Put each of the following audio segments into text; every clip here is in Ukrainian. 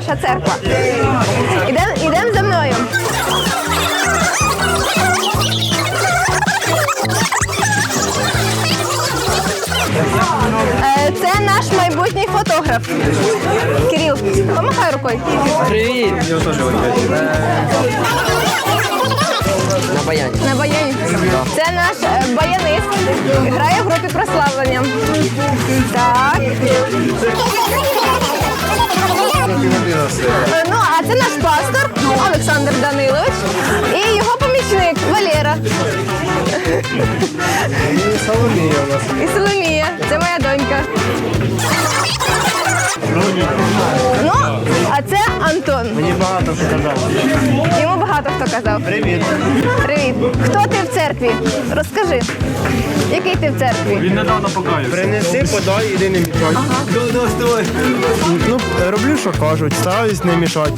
наша церква. Ідемо ідем за мною. Е, Це наш майбутній фотограф. Кирил, помахай рукою. Привіт! На баяні. На баяні. Це наш е, баянист. Грає в групі прославлення. Так. Олександр Данилович і його помічник Валера. І Соломія у нас. І Соломія. Це моя донька. Ну, а це Антон. Мені багато що казав. Йому багато хто казав. Привіт. Привіт. Хто ти в церкві? Розкажи. Ти в церкві? Він недавно покаявся. Принеси, подай, іди не мішай. Ну, роблю, що кажуть, стараюсь не мішати.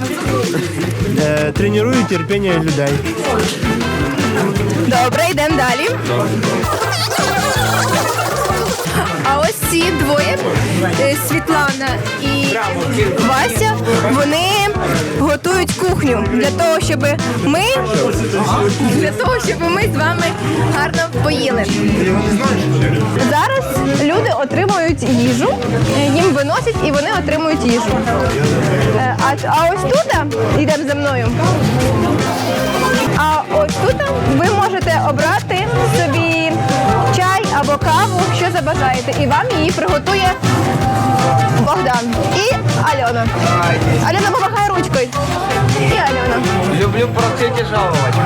Е, треную терпіння людей. Добре, йдемо далі. А ось ці двоє, е, Світлана і Вася, вони готують кухню для того, щоб ми для того, щоб ми з вами гарно поїли. Зараз люди отримують їжу, е, їм виносять і вони отримують їжу. Е, А, а ось тут йдемо за мною. А ось тут ви можете обрати собі чай або каву, що забажаєте, і вам її приготує Богдан і Альона. Альона помахає ручкою. І Альона. Люблю просити жалувати.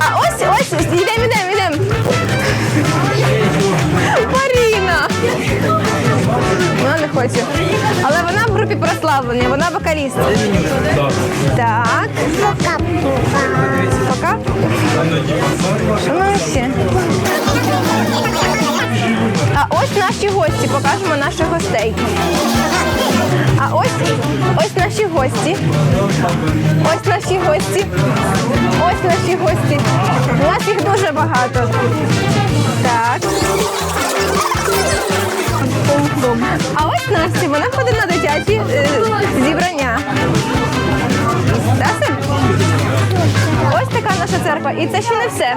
А ось ось ось, йдемо, йдемо, йдемо. Маріна. Вона не хоче. Але вона в групі прославлення, вона вокаліст. Так. Пока. Ну наші гості, покажемо наших гостей. А ось ось наші гості. Ось наші гості. Ось наші гості. У нас їх дуже багато. Так. А ось Настя, вона ходить на дитячі е, зібрання. Ось така наша церква. І це ще не все.